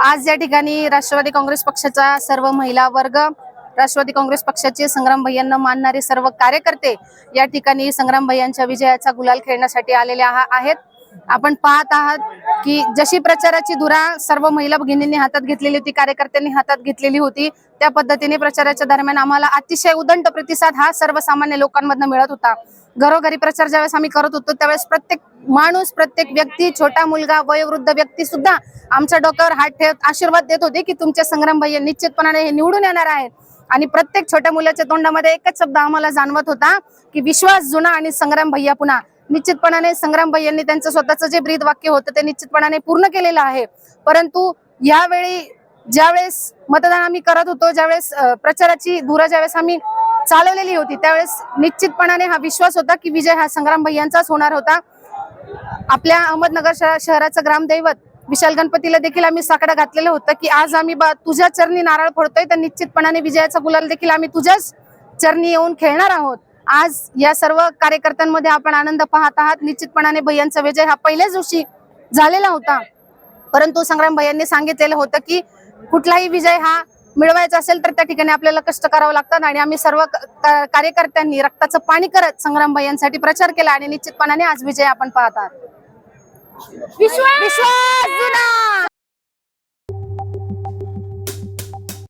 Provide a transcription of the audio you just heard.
आज या ठिकाणी राष्ट्रवादी काँग्रेस पक्षाचा सर्व महिला वर्ग राष्ट्रवादी काँग्रेस पक्षाचे संग्राम भैयांना मानणारे सर्व कार्यकर्ते या ठिकाणी संग्राम भैयांच्या विजयाचा गुलाल खेळण्यासाठी आलेले आहेत. आपण पाहत आहात की जशी प्रचाराची धुरा सर्व महिला भगिनींनी हातात घेतलेली होती कार्यकर्त्यांनी हातात घेतलेली होती त्या पद्धतीने प्रचाराच्या दरम्यान आम्हाला अतिशय उदंड प्रतिसाद हा सर्वसामान्य लोकांमधनं मिळत होता. घरोघरी प्रचार ज्यावेळेस आम्ही करत होतो त्यावेळेस प्रत्येक माणूस प्रत्येक व्यक्ती छोटा मुलगा वयोवृद्ध व्यक्ती सुद्धा आमच्या डोक्यावर हात ठेवत आशीर्वाद देत होते की तुमचे संग्राम भैया निश्चितपणाने हे निवडून येणार आहेत. आणि प्रत्येक छोट्या मुलाच्या तोंडामध्ये एकच शब्द आम्हाला जाणवत होता की विश्वास जुना आणि संग्राम भैया पुन्हा. निश्चितपणाने संग्रामबाई यांनी त्यांचं स्वतःचं जे ब्रीद वाक्य होतं ते निश्चितपणाने पूर्ण केलेलं आहे. परंतु यावेळी ज्यावेळेस मतदान आम्ही करत होतो ज्यावेळेस प्रचाराची धुरा ज्यावेळेस आम्ही चालवलेली होती त्यावेळेस निश्चितपणाने हा विश्वास होता की विजय हा संग्राम भैयांचाच होणार होता. आपल्या अहमदनगर शहरा- शहराचं ग्रामदैवत विशाल गणपतीला देखील आम्ही साकडा घातलेलं होतं की आज आम्ही बा तुझ्या चरणी नारळ फोडतोय तर निश्चितपणाने विजयाचा गुलाल देखील आम्ही तुझ्याच चरणी येऊन खेळणार आहोत. आज या सर्व कार्यकर्त्यांमध्ये आपण आनंद पाहत आहात. निश्चितपणाने भैयांचा विजय हा पहिल्याच दिवशी झालेला होता. परंतु संग्राम भैयांनी सांगितलेलं होतं की कुठलाही विजय हा मिळवायचा असेल तर त्या ठिकाणी आपल्याला कष्ट करावं लागतात आणि आम्ही सर्व कार्यकर्त्यांनी रक्ताचं पाणी करत संग्राम भैयांसाठी प्रचार केला आणि निश्चितपणाने आज विजय आपण पाहत आहात. विश्वास!